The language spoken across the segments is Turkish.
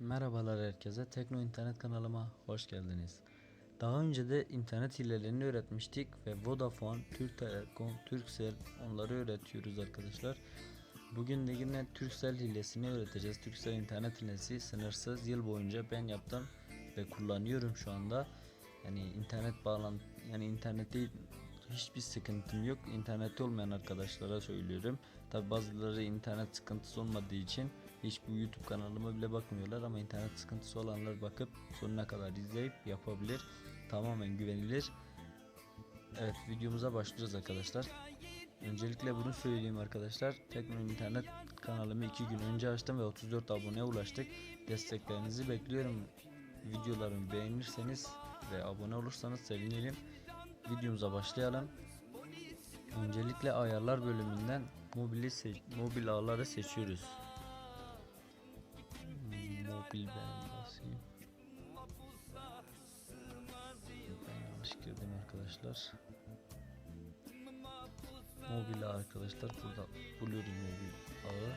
Merhabalar herkese. Tekno internet kanalıma hoş geldiniz. Daha önce de internet hilelerini öğretmiştik ve Vodafone, Türk Telekom, Turkcell onları öğretiyoruz arkadaşlar. Bugün de yine Turkcell hilesini öğreteceğiz. Turkcell internet hilesi sınırsız yıl boyunca ben yaptım ve kullanıyorum şu anda. Yani internet bağlan yani internette hiçbir sıkıntım yok. İnternette olmayan arkadaşlara söylüyorum. Tabi bazıları internet sıkıntısı olmadığı için hiç bu YouTube kanalıma bile bakmıyorlar ama internet sıkıntısı olanlar bakıp sonuna kadar izleyip yapabilir. Tamamen güvenilir. Evet videomuza başlıyoruz arkadaşlar. Öncelikle bunu söyleyeyim arkadaşlar. Tekno internet kanalımı 2 gün önce açtım ve 34 aboneye ulaştık. Desteklerinizi bekliyorum. Videolarımı beğenirseniz ve abone olursanız sevinirim. Videomuza başlayalım. Öncelikle ayarlar bölümünden mobili mobil ağları seçiyoruz. Ben basayım. Ben arkadaşlar. Mobil arkadaşlar burada buluyorum mobil ağı.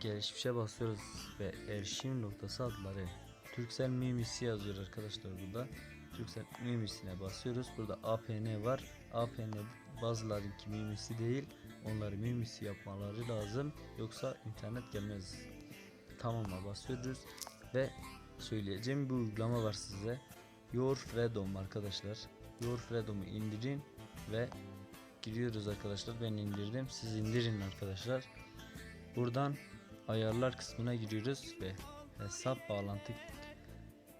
Gelişmişe basıyoruz ve erişim noktası adları. Turkcell mimisi yazıyor arkadaşlar burada. Turkcell mimisine basıyoruz. Burada APN var. APN bazılarınki mimisi değil. Onları mimisi yapmaları lazım. Yoksa internet gelmez. Tamam'a basıyoruz ve söyleyeceğim bir uygulama var size. Your Freedom arkadaşlar. Your Freedom'u indirin ve giriyoruz arkadaşlar. Ben indirdim. Siz indirin arkadaşlar. Buradan ayarlar kısmına giriyoruz ve hesap bağlantı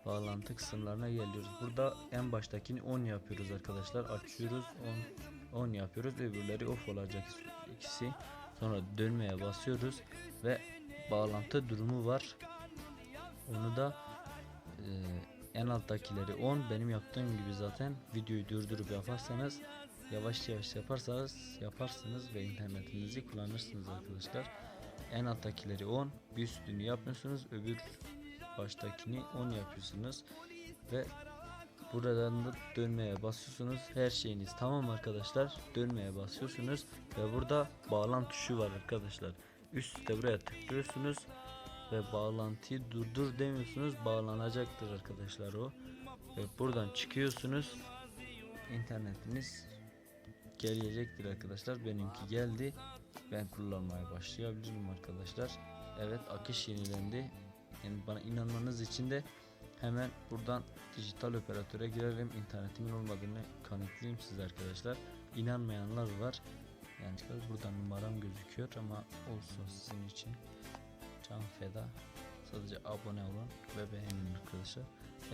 bağlantı kısımlarına geliyoruz. Burada en baştakini 10 yapıyoruz arkadaşlar. Açıyoruz 10 10 yapıyoruz. Öbürleri off olacak ikisi. Sonra dönmeye basıyoruz ve bağlantı durumu var. Onu da e, en alttakileri 10 benim yaptığım gibi zaten videoyu durdurup yaparsanız yavaş yavaş yaparsanız yaparsınız ve internetinizi kullanırsınız arkadaşlar. En alttakileri 10 bir üstünü yapmıyorsunuz öbür baştakini 10 yapıyorsunuz ve buradan da dönmeye basıyorsunuz her şeyiniz tamam arkadaşlar dönmeye basıyorsunuz ve burada bağlan tuşu var arkadaşlar üstte buraya tıklıyorsunuz ve bağlantıyı durdur demiyorsunuz bağlanacaktır arkadaşlar o. Ve buradan çıkıyorsunuz. İnternetiniz gelecektir arkadaşlar. Benimki geldi. Ben kullanmaya başlayabilirim arkadaşlar. Evet akış yenilendi. Yani bana inanmanız için de hemen buradan dijital operatöre girerim. İnternetimin olmadığını kanıtlayayım size arkadaşlar. İnanmayanlar var yani buradan numaram gözüküyor ama olsun sizin için. Can feda. Sadece abone olun ve beğenin arkadaşlar.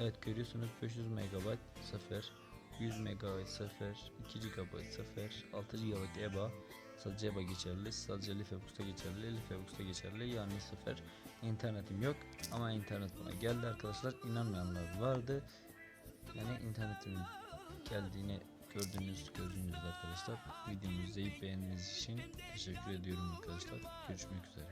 Evet görüyorsunuz 500 MB 0 100 MB 0 2 GB 0 6 GB EBA sadece EBA geçerli sadece Lifebox'ta geçerli Lifebox'ta geçerli. Yani 0 internetim yok ama internet bana geldi arkadaşlar. İnanmayanlar vardı. Yani internetimin geldiğini gördüğünüz gözünüzde arkadaşlar videomu izleyip beğendiğiniz için teşekkür ediyorum arkadaşlar. Görüşmek üzere